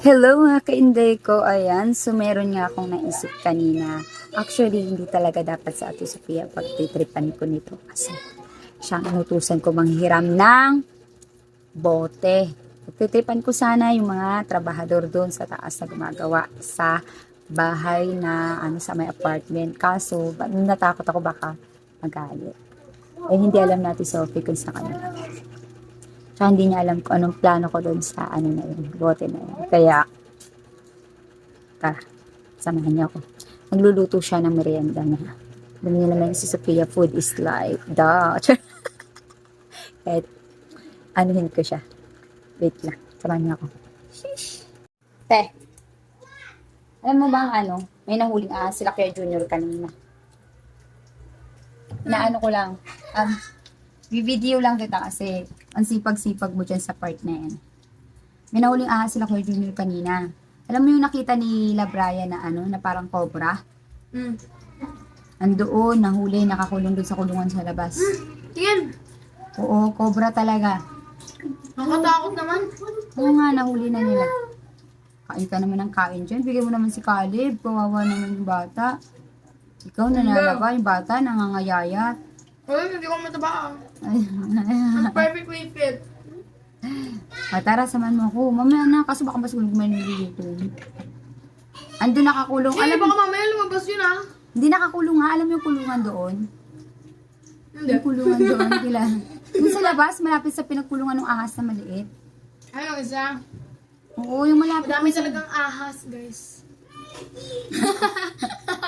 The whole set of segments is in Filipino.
Hello mga kainday ko. Ayan, so meron nga akong naisip kanina. Actually, hindi talaga dapat sa Ate Sofia pagtitripan ko nito. Kasi siya ang inutusan ko manghiram ng bote. Pagtitripan ko sana yung mga trabahador doon sa taas na gumagawa sa bahay na ano sa may apartment. Kaso, natakot ako baka magalit. Eh, hindi alam natin Sophie kung saan kami. Tsaka hindi niya alam kung anong plano ko doon sa ano na yun, bote na yun. Kaya, tara, samahan niya ako. Magluluto siya ng merienda na. Alam niya naman si Sophia, food is life. Da. Kahit, anuhin ko siya. Wait lang, samahan niya ako. Sheesh. Te, alam mo bang ano, may nahuling ahas sila kaya junior kanina. Naano ko lang, um, video lang kita kasi ang sipag-sipag mo dyan sa part na yan. May nahuling ahas sila Kuya Junior kanina. Alam mo yung nakita ni La Brian na ano, na parang cobra? Hmm. Andoon, nahuli, nakakulong doon sa kulungan sa labas. Tingin. Oo, cobra talaga. Nakatakot naman. Oo nga, nahuli na nila. Kain ka naman ng kain dyan. Bigyan mo naman si Caleb. Kawawa naman yung bata. Ikaw nanalaba, yung bata nangangayayat. Uy, hindi ko mataba. Ay, I'm perfectly fit. Ah, tara, samahan mo ako. Mamaya na, kaso baka mas gulo kumain dito. Ando nakakulong. Alam Alam baka mamaya lumabas yun ah. Hindi nakakulong ha. Alam mo yung kulungan doon? Hindi. Yung kulungan doon. Kila. Yung sa labas, malapit sa pinagkulungan ng ahas na maliit. Ano isa? Oo, yung malapit. Madami talagang ahas, guys.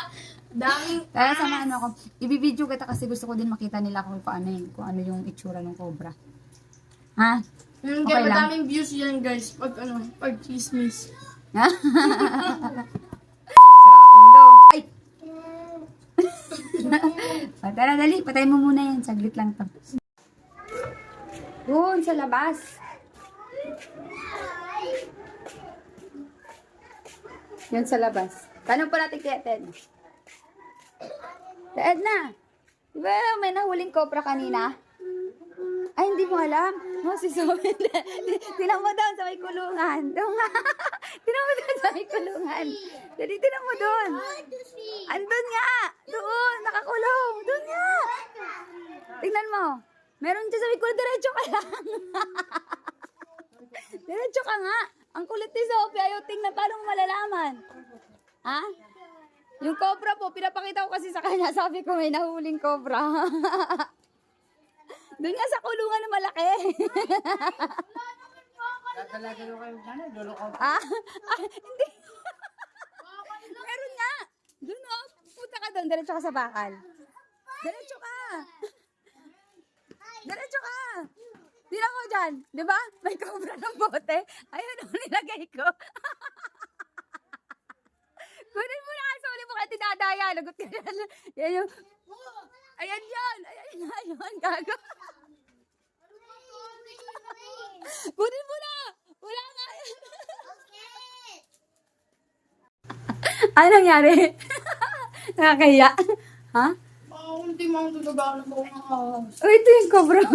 Daming Tara, samahan mo ako. Ibibideo kita kasi gusto ko din makita nila kung paano yung, kung ano yung itsura ng cobra. Ha? Hindi, Okay lang. madaming views yan, guys. Pag ano, pag chismis. Ha? Ay! Ah, tara, dali. Patay mo muna yan. Saglit lang to. Doon, sa labas. Yan sa labas. Tanong pa natin kay Ted. Ted na. Di ba may nahuling cobra kanina? Ay, hindi mo alam. No, si Zoe. Tinan mo doon sa may kulungan. Doon nga. Tinan mo doon sa may kulungan. Dali, tinan mo doon. Andun nga. Doon, nakakulong. Doon nga. Tingnan mo. Meron dyan sa may kulungan. Diretso ka lang. Diretso ka nga. Ang kulit ni Sophie. Ayaw tingnan. Paano mo malalaman? Ha? Yung cobra po, pinapakita ko kasi sa kanya. Sabi ko may nahuling cobra. Doon nga sa kulungan na malaki. ah? ah, hindi. Meron nga. Doon oh. Punta ka doon. Diretso ka sa bakal. Diretso ka. Diretso ka. Tira ko dyan. Di ba? May cobra ng bote. Ayun ang nilagay ko. Kunin mo na kaya. Lagot ka yan. Yan yung... Ayan yan. Ayan yan. Ayan. Gago. Kunin mo na. Wala nga yan. ano nangyari? Nakakaya. Ha? Di mo tutugawin ko. Oh, ito yung cobra.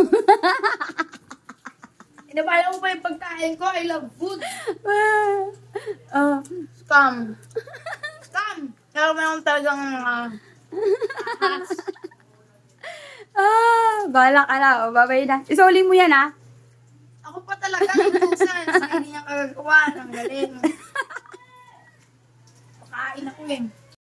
Inabala mo pa yung pagkain ko. I love food. oh. Scam. Kaya naman talagang mga ahas. Ah, bahala ka na. O, babay na. Isuli mo yan, ha? Ako pa talaga inutusan. Sa hindi niya kagagawa. Ang galing. Pakain ako eh.